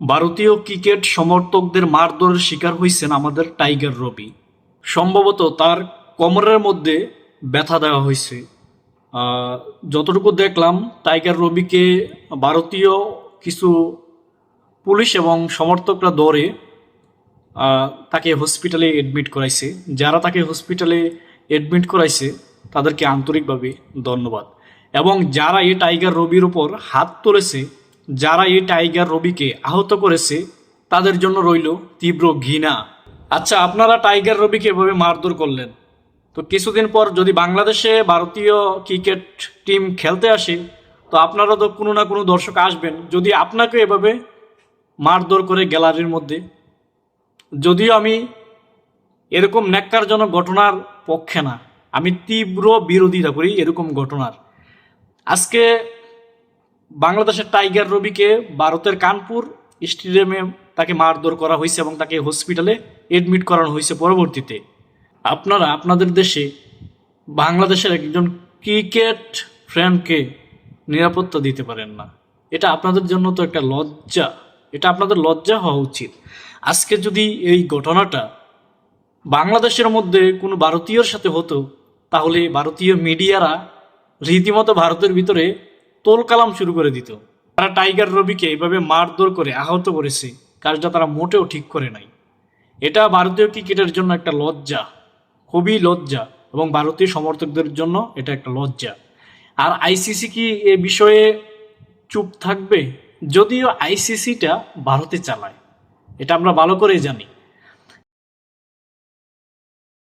ভারতীয় ক্রিকেট সমর্থকদের মারধরের শিকার হয়েছেন আমাদের টাইগার রবি। সম্ভবত তার কোমরের মধ্যে ব্যথা দেওয়া হয়েছে। যতটুকু দেখলাম, টাইগার রবিকে ভারতীয় কিছু পুলিশ এবং সমর্থকরা দৌড়ে তাকে হসপিটালে এডমিট করাইছে। যারা তাকে হসপিটালে এডমিট করাইছে, তাদেরকে আন্তরিকভাবে ধন্যবাদ। এবং যারা এই টাইগার রবির উপর হাত তুলেছে যারা এই টাইগার রবিকে আহত করেছে, তাদের জন্য রইল তীব্র ঘৃণা। আচ্ছা আপনারা টাইগার রবিকে এভাবে মারধর করলেন? তো কিছুদিন পর যদি বাংলাদেশে ভারতীয় ক্রিকেট টিম খেলতে আসে, তো আপনারা তো কোনো না কোনো দর্শক আসবেন। যদি আপনাকে এভাবে মারধর করে গ্যালারির মধ্যে, যদিও আমি এরকম ন্যাক্কারজনক ঘটনার পক্ষে না, আমি তীব্র বিরোধিতা করি এরকম ঘটনার। আজকে বাংলাদেশের টাইগার রবিকে ভারতের কানপুর স্টেডিয়ামে তাকে মারধর করা হয়েছে এবং তাকে হসপিটালে এডমিট করানো হয়েছে পরবর্তীতে। আপনারা আপনাদের দেশে বাংলাদেশের একজন ক্রিকেট ফ্রেন্ডকে নিরাপত্তা দিতে পারেন না। এটা আপনাদের জন্য তো একটা লজ্জা। এটা আপনাদের লজ্জা হওয়া উচিত। আজকে যদি এই ঘটনাটা বাংলাদেশের মধ্যে কোনো ভারতীয়র সাথে হতো, তাহলে ভারতীয় মিডিয়ারা রীতিমতো ভারতের ভিতরে তোলকালাম শুরু করে দিত। তারা টাইগার রবিকে এভাবে মারধর করে আহত করেছে। কাজটা তারা মোটেও ঠিক করে নাই। এটা ভারতীয় ক্রিকেটের জন্য একটা লজ্জা। খুবই লজ্জা এবং ভারতীয় সমর্থকদের জন্য এটা একটা লজ্জা। আর আইসিসি কি এ বিষয়ে চুপ থাকবে? যদিও আইসিসিটা ভারতে চালায়। এটা আমরা ভালো করেই জানি।